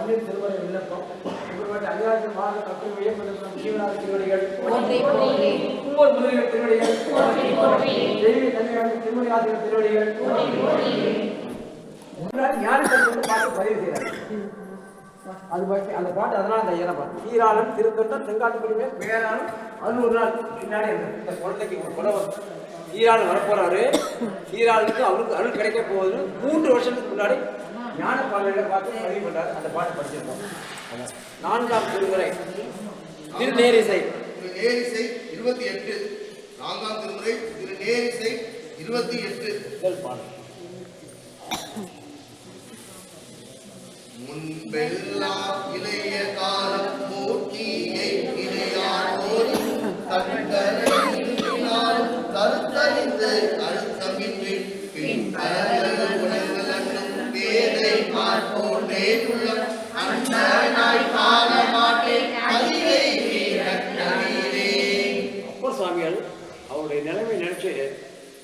பன்னீர் திருமலை விண்ணப்பம். இவருடைய அஞ்சாவது மாத கற்று வியப்பதற்கும் ஜீவனாத திருவடிகள் ஒவ்வொரு முருகன் திருவடிகள் தெய்வீக தன்மையான திருமலை ஆசிரியர் திருவடிகள் ஞானத்தை பாட்டு பதிவு செய்கிறார் அது பற்றி அந்த பாட்டு அதனால் அந்த ஐயா பாட்டு. ஈராளும் திருத்தொண்டம் செங்காட்டுக்குழுமே பேராலும் அது ஒரு நாள். பின்னாடி இந்த குழந்தைக்கு ஒரு குலவம் சீராளன் வரப்போறாரு. சீராளனுக்கு அவருக்கு அருள் கிடைக்க போகுது. மூன்று வருஷத்துக்கு முன்னாடி ஞான பாடலை பார்த்து பதிவு பண்றாரு. அந்த பாட்டு படிச்சிருக்கோம். நான்காம் திருமுறை. திருநேரிசை. திரு நேரிசை இருபத்தி எட்டு. நான்காம் திருமுறை திரு நேரிசை இருபத்தி எட்டு. முதல் பாடல். முன்பெல்லாம் இளைய காலம் மூர்த்தியை கண்டறிந்தால் கருத்தறிந்து அழுத்தமின்றி அவருடைய நிலைமை நினைச்சு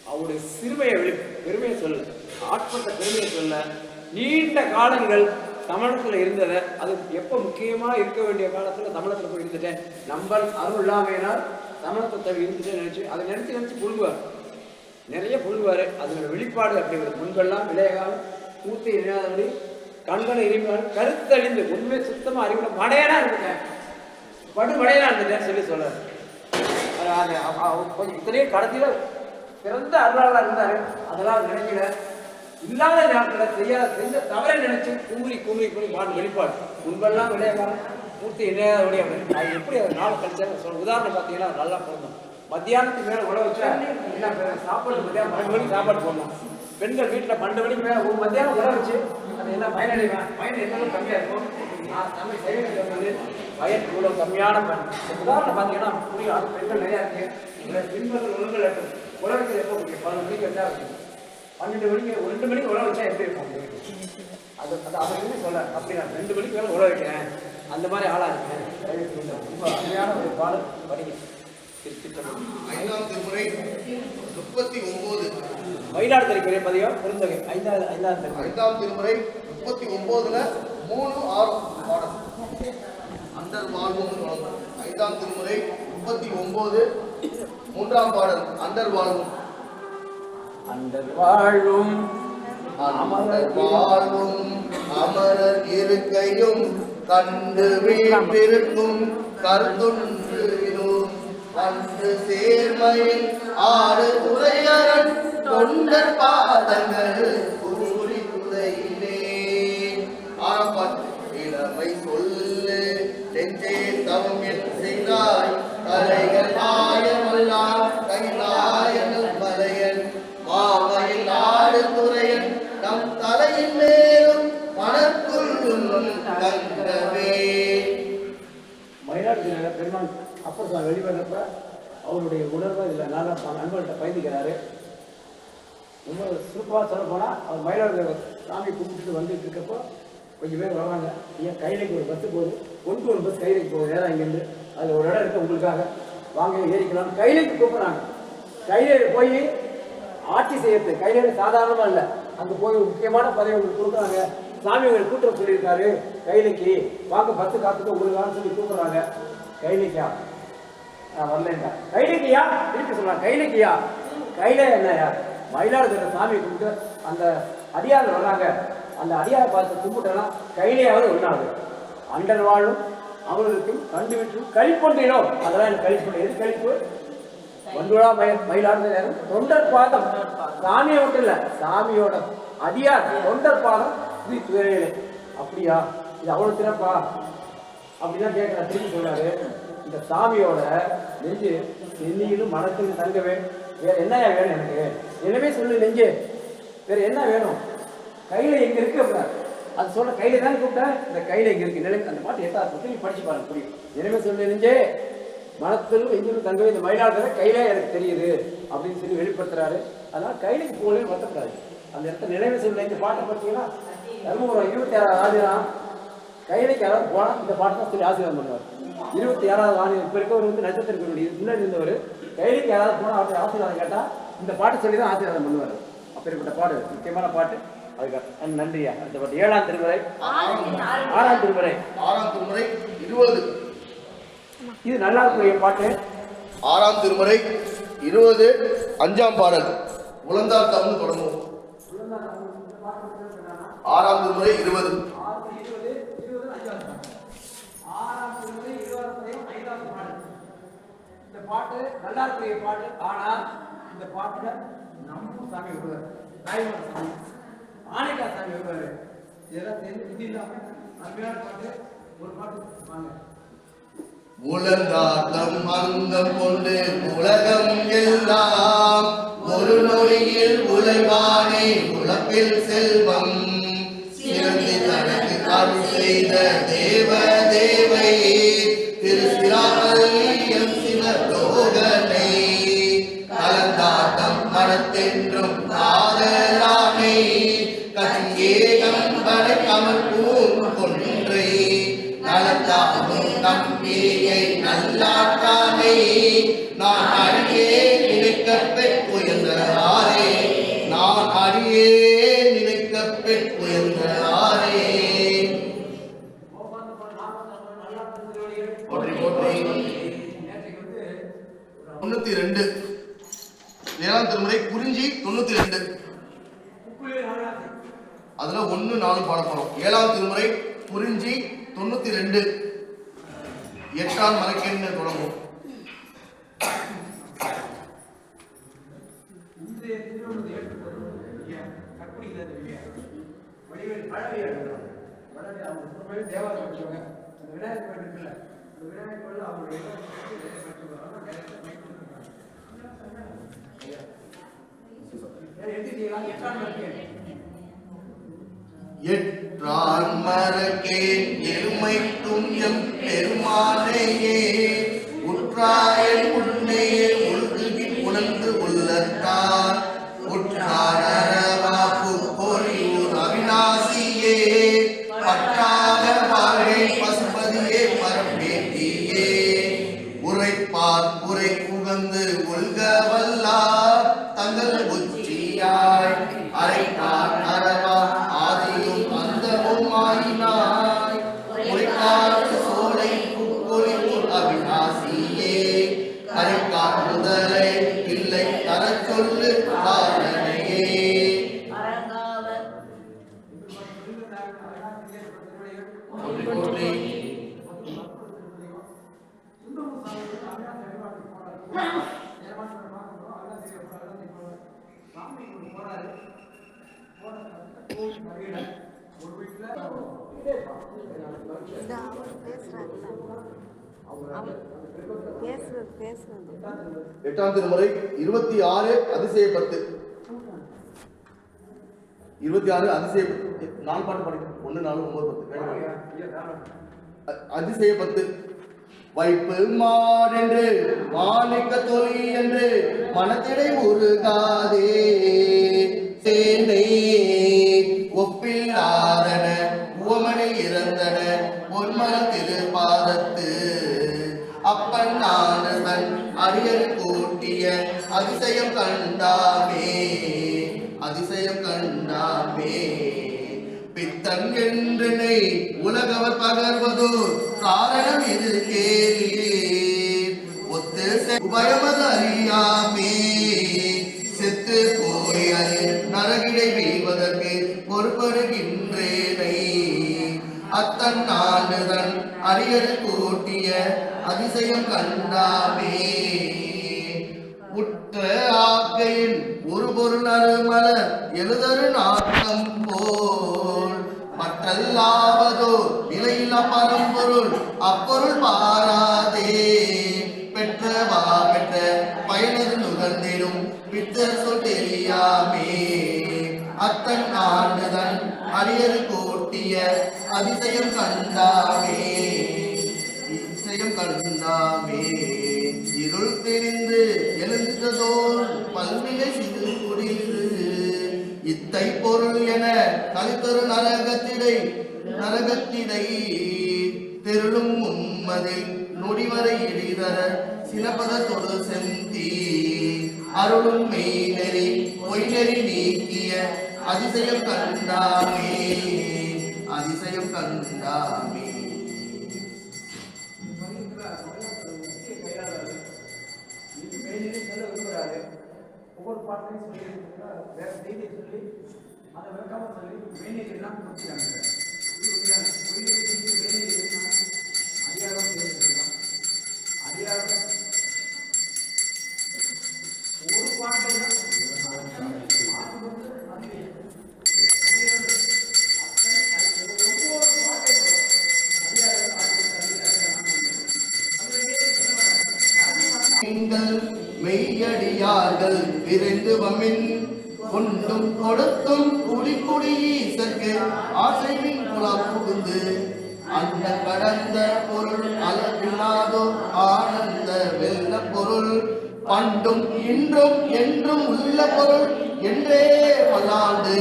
அவருடைய சிறுமையை வெளி பெருமையை சொல்ல ஆட்பட்ட பெருமையை சொல்ல நீண்ட காலங்கள் தமிழகத்துல இருந்ததை அது எப்போ முக்கியமா இருக்க வேண்டிய காலத்துல தமிழகத்துல போய் இருந்துட்டேன். நம்பர் அருள் இல்லாமையினால் தமிழகத்தை தவிர இருந்துட்டேன் அதை நினைச்சு நினைச்சு புழுங்குவார். நிறைய புழுங்குவார் அதனோட வெளிப்பாடு அப்படிங்கிறது முன்பெல்லாம் விளையகாலம் கூத்து இணையாதபடி கண்களை இறைமையால் கருத்தழிந்து உண்மை சுத்தமாக அறிவுல மடையனா இருந்துட்டேன். படுமடையனா இருந்துட்டேன் சொல்லி சொல்றாரு. கொஞ்சம் இத்தனையும் கடத்தில பிறந்த அருளாளராக இருந்தார். அதெல்லாம் நினைக்கல. இல்லாத நாட்களை செய்யாத செஞ்ச தவறை நினைச்சு கும்பி கும்பி கும்பி பாட்டு வெளிப்பாடு. முன்பெல்லாம் விளையாடுறாங்க பூர்த்தி இணையாதபடி அப்படின்னு நான் எப்படி அது நாள் கழிச்சா சொல்ல உதாரணம் பார்த்தீங்கன்னா நல்லா பிறந்தோம் மத்தியானத்துக்கு மேலே உழவு வச்சா என்ன சாப்பாடு மத்தியானம் பன்னெண்டு மணிக்கு சாப்பாடு போடணும். பெண்கள் வீட்டில் பன்னெண்டு மணிக்கு மேலே ஒரு மத்தியானம் உழவு வச்சு அது என்ன பயனடைவேன் பயன் என்னன்னு கம்மியாக இருக்கும்? நான் தமிழ் சைவம் சொல்றது இவ்வளோ கம்மியான பயன். உதாரணம் பார்த்தீங்கன்னா புரியும் அது பெண்கள் நிறையா இருக்கு. இந்த பின்பர்கள் ஒழுங்கல் உலகத்தில் எப்போ முடியும்? பதினொன்று மணிக்கு வச்சா இருக்கும் பன்னெண்டு மணிக்கு ஒரு ரெண்டு மணிக்கு உழவு வச்சா எப்படி இருக்கும்? அது அது அவர் என்ன சொல்ல அப்படி நான் ரெண்டு மணிக்கு மேலே உழவு வைக்கிறேன். அந்த மாதிரி ஆளாக இருக்கேன். ரொம்ப அருமையான ஒரு பாடல் படிக்கிறேன் ஐந்தாம் திருமுறை முப்பத்தி ஒன்பது மயிலாடுதுறை பெரிய பதிகம் பெருந்தொகை. ஐந்தாவது திருமுறை ஐந்தாம் திருமுறை முப்பத்தி ஒன்பதுல மூணு ஆறு பாடல். அந்தர் வாழ்வும். ஐந்தாம் திருமுறை முப்பத்தி ஒன்பது மூன்றாம் பாடல் அந்தர் வாழ்வும். அந்த வாழும் அமரர் வாழ்வும் அமரர் இருக்கையும் கண்டு வீட்டிருக்கும் கருத்துன்று வந்து சேர்மையில் ஆறு துறையரன் தொண்டர் பாதங்கள் கூறி துறையிலே. ஆரப்பாட்டு இளமை சொல்லு நெஞ்சே தவம் என் செய்தாய் தலைகள் ஆயமல்லாம் கைலாயனல் மலையன் மாமையில் ஆடு துறையன் நம் தலையின் மேலும் மனக்குள்ளும் கண்டவே. மயிலாடுதுறை பெருமாள் அப்பர் சார் வெளிவரப்ப அவருடைய உணர்வை இதில் நல்லா நண்பர்கிட்ட நண்பர்கள்ட்ட பயந்துக்கிறாரு ரொம்ப சிறப்பாக சொல்ல போனால் அவர் மயிலாடுதுறை சாமி கும்பிட்டு வந்துட்டு இருக்கப்போ கொஞ்சம் பேர் வராங்க ஏன் கைலைக்கு ஒரு பஸ்ஸு போகுது. ஒன்று ஒரு பஸ் கைலைக்கு போகுது. நேரம் இங்கேருந்து. அது ஒரு இடம் இருக்குது உங்களுக்காக. வாங்க ஏறிக்கலாம் கைலைக்கு கூப்பிட்றாங்க. கைலையில் போய் ஆட்சி செய்யறது. கைலையில் சாதாரணமாக இல்லை. அங்கே போய் முக்கியமான பதவி உங்களுக்கு கொடுக்குறாங்க. சாமி உங்களுக்கு கூட்டம் சொல்லியிருக்காரு. கைலைக்கு வாங்க பஸ்ஸு காத்துக்கு உங்களுக்கான சொல்லி கூப்பிட்றாங்க. கைலைக்கா நான் வரலன்டா இருக்கு சொல்லலாம் சொல்றாங்க கையில என்னையா மயிலாடுதுறை சாமி கும்பிட்டு அந்த அடியார் வர்றாங்க. அந்த அடியாரை பார்த்து கும்பிட்டோன்னா கையிலேயாவது ஒன்றாகுது அண்டர் வாழும் அவர்களுக்கும் கண்டுவிட்டும் கழிப்பொன்றினோ அதெல்லாம் எனக்கு கழிப்பு எது கழிப்பு? ஒன்றுடா மய மயிலாடுதுறை தொண்டர் பாதம். சாமியை மட்டும் இல்லை சாமியோட அடியார் தொண்டர் பாதம். இது துறையிலே அப்படியா? இது அவ்வளோ சிறப்பா? அப்படிதான் கேட்கிற திரும்பி சொல்றாரு. இந்த சாமியோட நெஞ்சு நெல்லியிலும் மனத்திலும் தங்கவே. வேற என்னயா வேணும் எனக்கு? எனவே சொல்லு நெஞ்சு. வேற என்ன வேணும்? கையில எங்க இருக்கு அப்படின்னா அது சொல்ல கையில தானே கூப்பிட்டேன். இந்த கையில எங்க இருக்கு? நிலை அந்த பாட்டு எட்டாவது நீ படிச்சு பாருங்க புரியும். எனவே சொல்லு நெஞ்சே. மனத்திலும் எங்கிலும் தங்கவே. இந்த மயிலாடுதுறை கையில எனக்கு தெரியுது அப்படின்னு சொல்லி வெளிப்படுத்துறாரு. அதனால கையிலுக்கு போகலன்னு வருத்தப்படாது. அந்த இடத்த நினைவு சொல்ல. இந்த பாட்டை பார்த்தீங்கன்னா தர்மபுரம் இருபத்தி ஆறாவது ஆதினம் கையிலைக்கு யாராவது போனால் இந்த பாட்டு தான் சொல்லி ஆசீர்வாதம் பண்ணுவார். இருபத்தி ஆறாவது ஆண்டு இப்ப இருக்கவர் வந்து நட்சத்திரத்தினுடைய முன்னாடி இருந்தவர். கையிலைக்கு யாராவது போனா அவர்கிட்ட ஆசீர்வாதம் கேட்டா இந்த பாட்டு சொல்லி தான் ஆசீர்வாதம் பண்ணுவார். அப்படிப்பட்ட பாடு முக்கியமான பாட்டு. அதுக்கு நன்றியா. அந்த பாட்டு ஏழாம் திருமுறை. ஆறாம் திருமுறை. ஆறாம் திருமுறை இருபது. இது நல்லா இருக்கக்கூடிய பாட்டு. ஆறாம் திருமுறை இருபது அஞ்சாம் பாடல். உழந்தார் தமிழ் தொடங்கும் ஆறாம் திருமுறை இருபது இருபது அஞ்சாவது பாட்டு ஆறாம் திருமுறை இருபது ஐந்தாவது பாடல் இந்த எல்லாருக்குரிய பாட்டு. ஆனால் இந்த பாட்டில் நம்ம சாமி விடுவார் தாய்மார் சாமி ஆனைக்கா சாமி விடுவார் இதெல்லாம் சேர்ந்து விதி இல்லாம அருமையான பாட்டு. ஒரு பாட்டு வாங்க. உலந்தாட்டம் மந்தம் கொண்டு உலகம் எல்லாம் ஒரு நொடியில் உழைவானே உழப்பில் செல்வம் நம்பியை நல்லாட்டானை நான் அடியே நினைக்க பெற்றுயர்ந்தாரே நான் அடியே நினைக்க பெற்றுயர்ந்தாரே தொண்ணூத்தி ரெண்டு ஏழாம் திருமுறை குறிஞ்சி தொண்ணூத்தி ரெண்டு அதுல ஒண்ணு நாலு பாட போறோம் ஏழாம் திருமுறை குறிஞ்சி தொண்ணூத்தி ரெண்டு எட்டாம் மலைக்கெண்ணு தொடங்கும். விநாயகர் விநாயகர் எட்டாம் எற்றான் மரக்கேன் எருமை துண்யம் பெருமானையே. உற்றாயல் உன்னையே பேசுறது பேசுறது. எட்டாம் திருமுறை இருபத்தி ஆறு அதிசய பத்து இருபத்தி ஆறு அதிசய பத்து நாலு பாட்டு படிக்கும் ஒன்று நாலு ஒன்பது பத்து. அதிசய பத்து வைப்பு மாடென்று மாணிக்க தொழி என்று மனத்திடை உருகாதே. காரணம் ஒத்து உபயமது அறியாமே செத்து போய் அது நரகிடை வீழ்வதற்கு பொறுப்படுகின்றேனை அத்தன் ஆண்டுதன் அரியர் கூட்டிய அதிசயம் கண்டாமே. உற்ற ஆக்கையின் ஒரு பொருள் அருமலர் எழுதரு நாட்டம் போ கல்லாவதோ நிலையில்லா பரம்பொருள் அப்பொருள் பாராதே. பெற்றவா பெற்ற பயனது நுகர்ந்திடும். பித்தர் சொல் தெரியாமே. அத்தன் ஆண்டுதன் அரியர் கோட்டிய அதிசயம் கண்டாமே. அதிசயம் கண்டாமே. இருள் தெரிந்து எழுந்ததோர் பல்வினை சிறு தைப்பொருள் என கலித்தரு நரகத்திடை நரகத்திடை தெருளும் உம்மதை நொடிவரை இழிதர சிலபத தொடு செந்தி. அருளும் மெய் நெறி பொய் நெறி நீக்கிய அதிசயம் கண்டாமே அதிசயம் கண்டாமே. ஒவ்வொரு பாட்டையும் வேற செய்தியை சொல்லி அதை விளக்காம சொல்லி வேணியை எல்லாம் முடிச்சாங்க இது அன்பும் குடி குடி ஈசற்கு ஆசையின் குலம் புகுந்து அந்த கடந்த பொருள் அளவில்லாதோ ஆனந்த வெல்ல பொருள் பண்டும் இன்றும் என்றும் உள்ள பொருள் என்றே பல்லாண்டு